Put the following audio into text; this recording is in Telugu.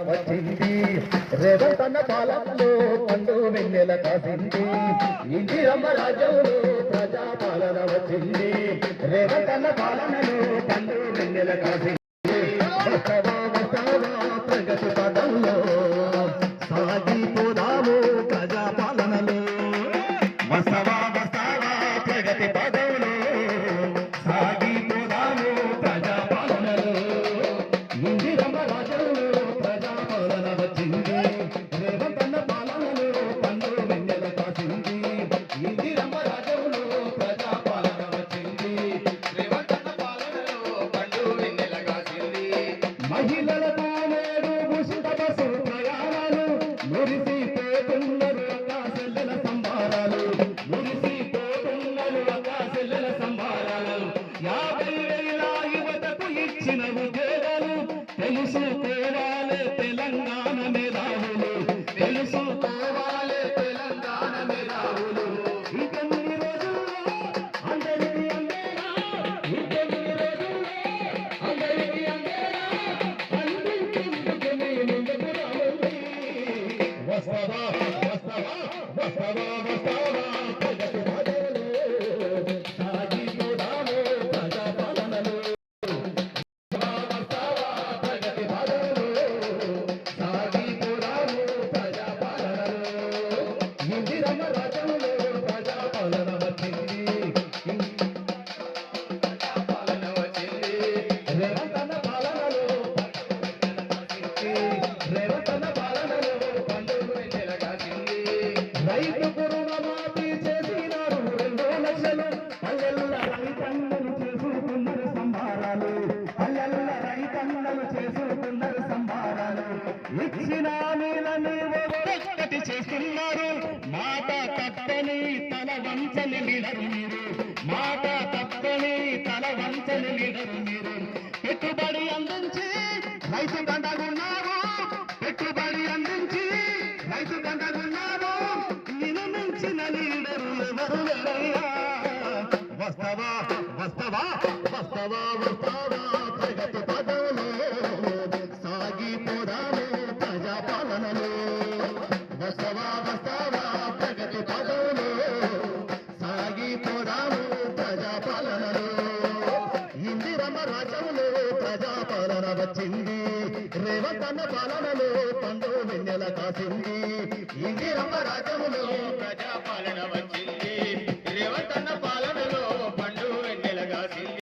వచ్చింది. రేవంతన్న కాలంలో పండు వెన్నెల కాసింది. ఇందిరమ్మ రాజ్యంలో ప్రజాపాలన వచ్చింది. రేవంతన్న పాలనలో పండు వెన్నెల కాసింది. ప్రగతి పదంలో. సాగిపోదాము ప్రజాపాలనలో. వసవా వస్తవా ప్రగతి పదంలో ఉద్యోగాలు తెలుసుకోవాలి తెలంగాణ మీద. వస్తావా వస్తావా వస్తావా వస్తావా ప్రగతి ఇచ్చిన నీళ్ళని ఒక్కటి చేస్తున్నారు. మాట తప్పని తల వంచని లీడరు మీరు. మాట తప్పని తల వంచని లీడరు మీరు. నిన్ను మించిన లీడరు ఎవరు ప్రగతి పదంలో సాగిపోదాము ప్రజాపాలనలో. వస్తావా వస్తావా ప్రగతి పదంలో సాగిపోదాము రాజ్యంలో ప్రజాపాలన వచ్చింది. రేవంతన్న పాలనలో పండు వెన్నెల కాసింది. ఇందిరమ్మ రాజ్యంలో ప్రజా